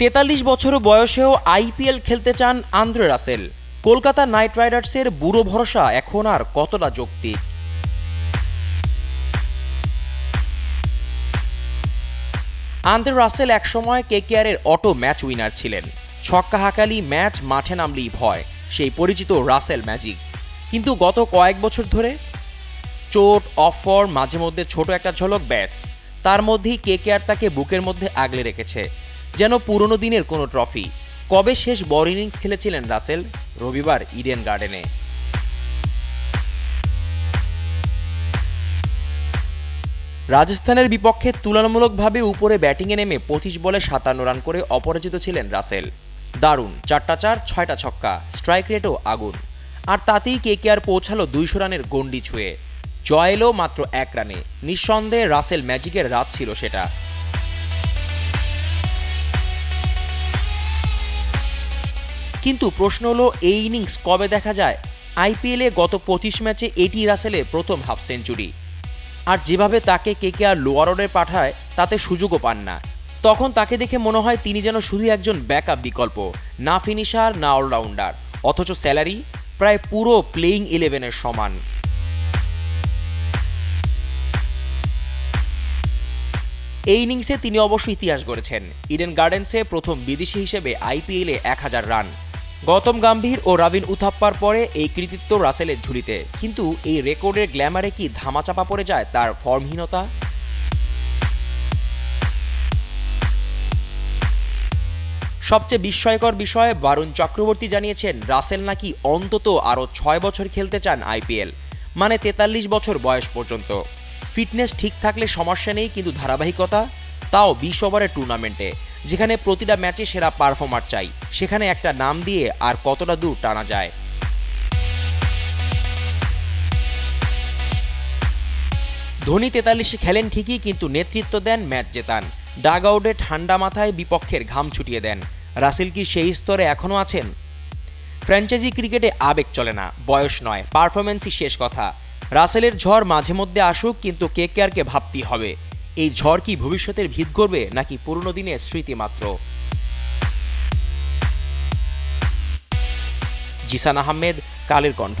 তেতাল্লিশ বছর বয়সেও আইপিএল খেলতে চান আন্দ্রে রাসেল। কলকাতা নাইট রাইডার্সের বুড়ো ভরসা এখন আর কতটা যৌক্তিক? আন্দ্রে রাসেল একসময় কেকেআরের অটো ম্যাচ উইনার ছিলেন। ছক্কা হাকালি ম্যাচ মাঠে নামলেই ভয়, সেই পরিচিত রাসেল ম্যাজিক। কিন্তু গত কয়েক বছর ধরে চোট অফর মাঝে মধ্যে ছোট একটা ঝলক ব্যাস, তার মধ্যেই কেকেআর তাকে বুকের মধ্যে আগলে রেখেছে। যেন পুরনো দিনের কোনো ট্রফি। কবে শেষ বড় ইনিংস খেলেছিলেন রাসেল? রবিবার ইডেন গার্ডেনে। রাজস্থানের বিপক্ষে তুলনামূলকভাবে উপরে ব্যাটিংয়ে নেমে পঁচিশ বলে সাতান্ন রান করে অপরাজিত ছিলেন রাসেল। দারুণ, চারটা চার, ছয়টা ছক্কা, স্ট্রাইক রেটও আগুন। আর তাতেই কেকেআর পৌঁছালো দুইশো রানের গন্ডি ছুঁয়ে। জয় এলো মাত্র এক রানে। নিঃসন্দেহে রাসেল ম্যাজিকের রাত ছিল সেটা। কিন্তু প্রশ্ন হলো, এই ইনিংস কবে দেখা যায়? আইপিএলে গত পঁচিশ ম্যাচে এটি রাসেলের প্রথম হাফ সেঞ্চুরি। আর যেভাবে তাকে কে আর লোয়ার অর্ডারে পাঠায়, তাতে সুযোগও পান না। তখন তাকে দেখে মনে হয় তিনি যেন শুধু একজন ব্যাকআপ বিকল্প, না ফিনিশার, না অলরাউন্ডার, অথচ স্যালারি প্রায় পুরো প্লেইং ইলেভেনের সমান। এই ইনিংসে তিনি অবশ্য ইতিহাস গড়েছেন। ইডেন গার্ডেন্সে প্রথম বিদেশি হিসেবে আইপিএলে এক হাজার রান। গৌতম গম্ভীর ও রাবিন উথাপ্পার পরে এই কৃতিত্ব রাসেলের ঝুলিতে। কিন্তু এই রেকর্ডের গ্ল্যামারে কি ধামাচাপা পড়ে যায় তার ফর্মহীনতা? সবচেয়ে বিস্ময়কর বিষয়ে বারুণ চক্রবর্তী জানিয়েছেন, রাসেল নাকি অন্তত আরও ছয় বছর খেলতে চান আইপিএল মানে তেতাল্লিশ বছর বয়স পর্যন্ত। ফিটনেস ঠিক থাকলে সমস্যা নেই, কিন্তু ধারাবাহিকতা? তাও বিশ ওভারের টুর্নামেন্টে যেখানে প্রতিটা ম্যাচে সেরা পারফর্মার চাই। সেখানে একটা নাম দিয়ে আর কতটা দূর টানা যায়। ধোনি তেতাল্লিশে খেলেন ঠিকই, কিন্তু নেতৃত্ব দেন ম্যাচ জেতান। ডাগ আউটে ঠান্ডা মাথায় বিপক্ষের ঘাম ছুটিয়ে দেন। রাসেল কি সেই স্তরে এখনও আছেন? ফ্র্যাঞ্চাইজি ক্রিকেটে আবেগ চলে না, বয়স নয় পারফরমেন্সই শেষ কথা। রাসেলের ঝড় মাঝে মধ্যে আসুক, কিন্তু কে কেয়ারকে ভাবতেই হবে। এই ঝড় কি ভবিষ্যতের ভিত করবে নাকি পুরনো দিনের স্মৃতি মাত্র? জিসান আহমেদ, কালের কণ্ঠ।